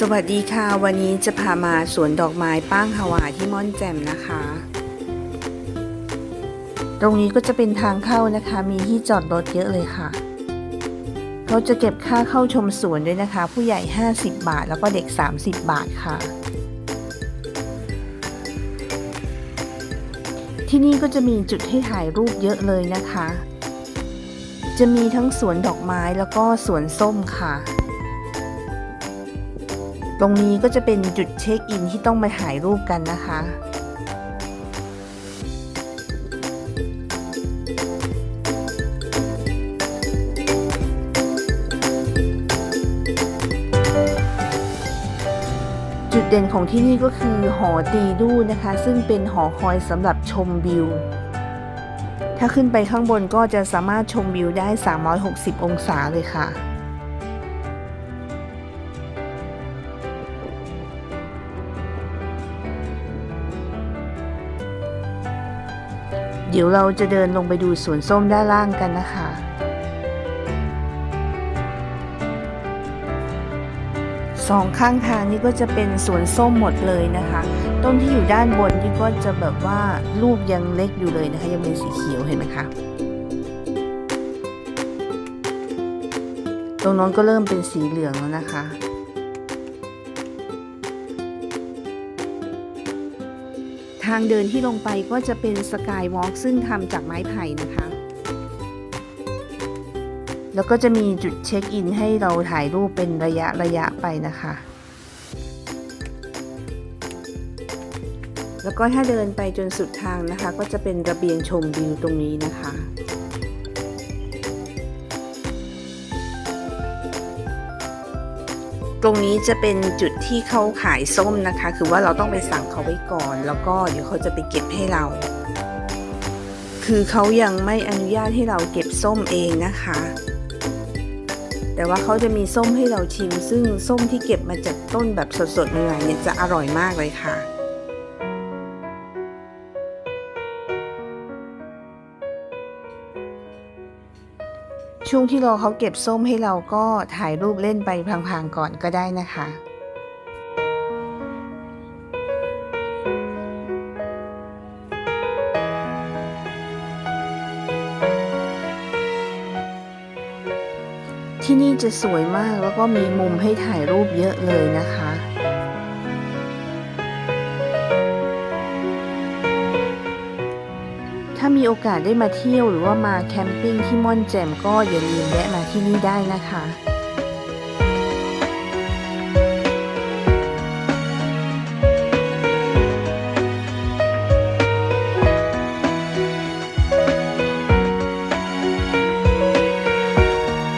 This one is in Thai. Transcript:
สวัสดีค่ะ วันนี้จะพามาสวนดอกไม้ป้างฮาวาที่ม่อนแจ่มนะคะ ตรงนี้ก็จะเป็นทางเข้านะคะ มีที่จอดรถเยอะเลยค่ะ เขาจะเก็บค่าเข้าชมสวนด้วยนะคะ ผู้ใหญ่ 50 บาท แล้วก็เด็ก 30 บาทค่ะ ที่นี่ก็จะมีจุดให้ถ่ายรูปเยอะเลยนะคะ จะมีทั้งสวนดอกไม้แล้วก็สวนส้มค่ะ ตรงนี้ก็จะเป็นจุดเช็คอินที่ต้องมาถ่ายรูปกันนะคะจุดเด่นของที่นี่ก็คือหอตีดูนะคะ ซึ่งเป็นหอคอยสำหรับชมวิว ถ้าขึ้นไปข้างบนก็จะสามารถชมวิวได้ 360 องศาเลยค่ะ เดี๋ยวเราจะเดินลงไปดูสวนส้มด้านล่างกันนะคะ สองข้างทางนี่ก็จะเป็นสวนส้มหมดเลยนะคะ ต้นที่อยู่ด้านบนนี่ก็จะแบบว่าลูกยังเล็กอยู่เลยนะคะ ยังเป็นสีเขียวเห็นไหมคะตรงนั้นก็เริ่มเป็นสีเหลืองแล้วนะคะ ทางเดินที่ลงไปก็จะเป็นสกายวอล์กซึ่งทำจากไม้ไผ่นะคะ แล้วก็จะมีจุดเช็คอินให้เราถ่ายรูปเป็นระยะระยะไปนะคะ แล้วก็ถ้าเดินไปจนสุดทางนะคะ ก็จะเป็นระเบียงชมวิวตรงนี้นะคะ ตรงนี้จะเป็นจุดที่เขาขายส้มนะคะ คือว่าเราต้องไปสั่งเขาไว้ก่อน แล้วก็เดี๋ยวเขาจะไปเก็บให้เรา คือเขายังไม่อนุญาตให้เราเก็บส้มเองนะคะ แต่ว่าเขาจะมีส้มให้เราชิม ซึ่งส้มที่เก็บมาจากต้นแบบสดๆใหม่ๆเนี่ยจะอร่อยมากเลยค่ะ ช่วงที่รอเขาเก็บส้มให้เราก็ถ่ายรูปเล่นไปพลางๆก่อนก็ได้นะคะที่นี่จะสวยมากแล้วก็มีมุมให้ถ่ายรูปเยอะเลยนะคะ มีโอกาสได้มาเที่ยวหรือว่ามาแคมปิ้งที่ม่อนแจ่มก็อย่าลืมแวะมาที่นี่ได้นะคะ